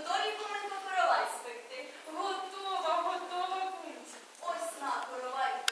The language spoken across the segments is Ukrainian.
Готові коменда коровай спекти. Готова, готова кумці. Ось на коровай.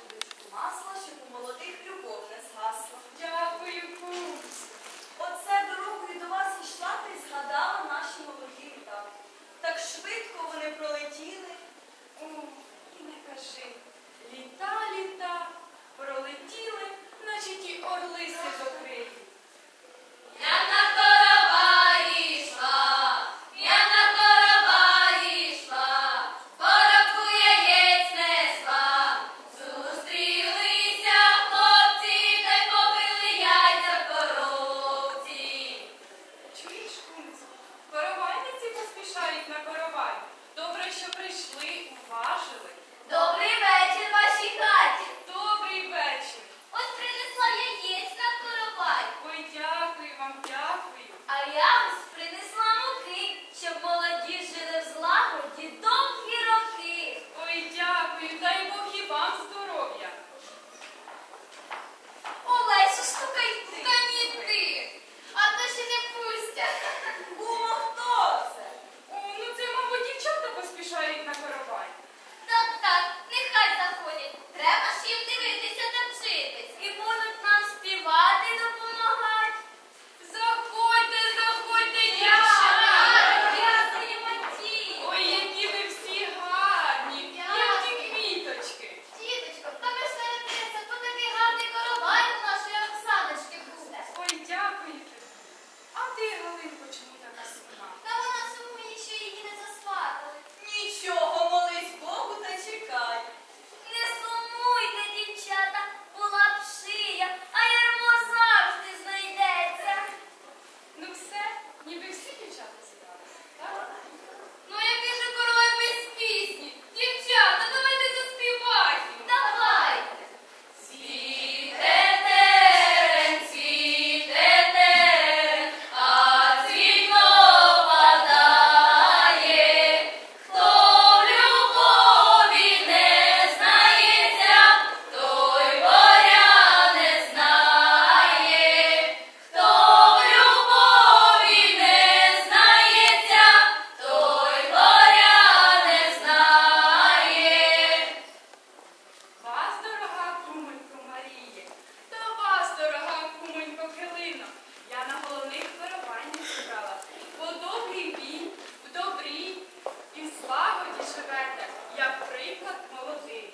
молодих,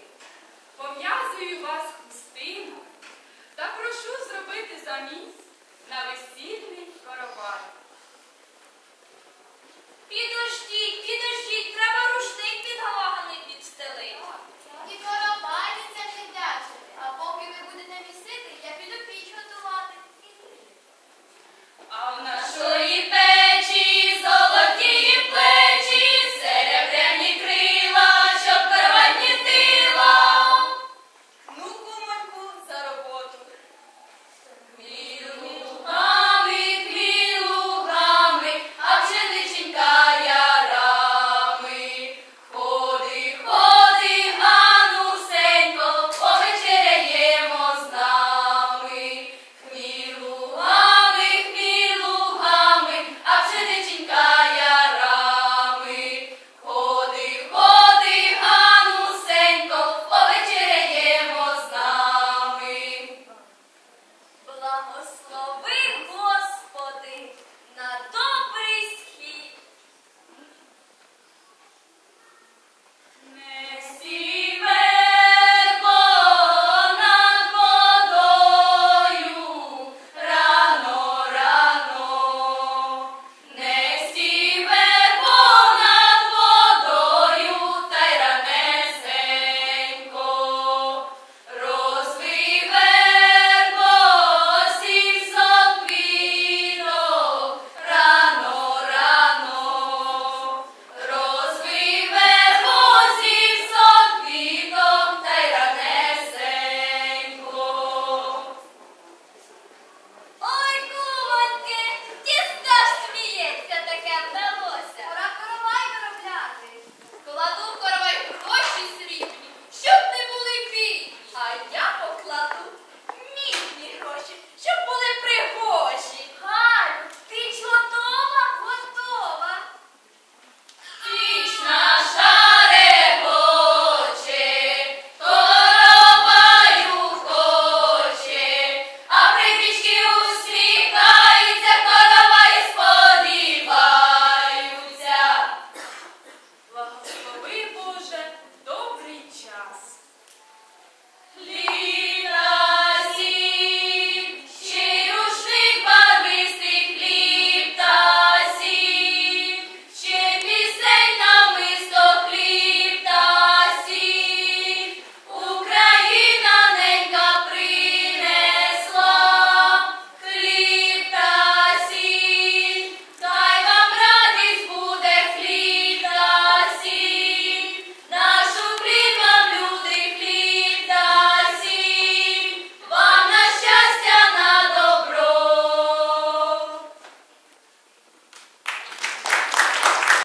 пов'язую вас в хустинах та прошу зробити замість на весільний коровай. Піду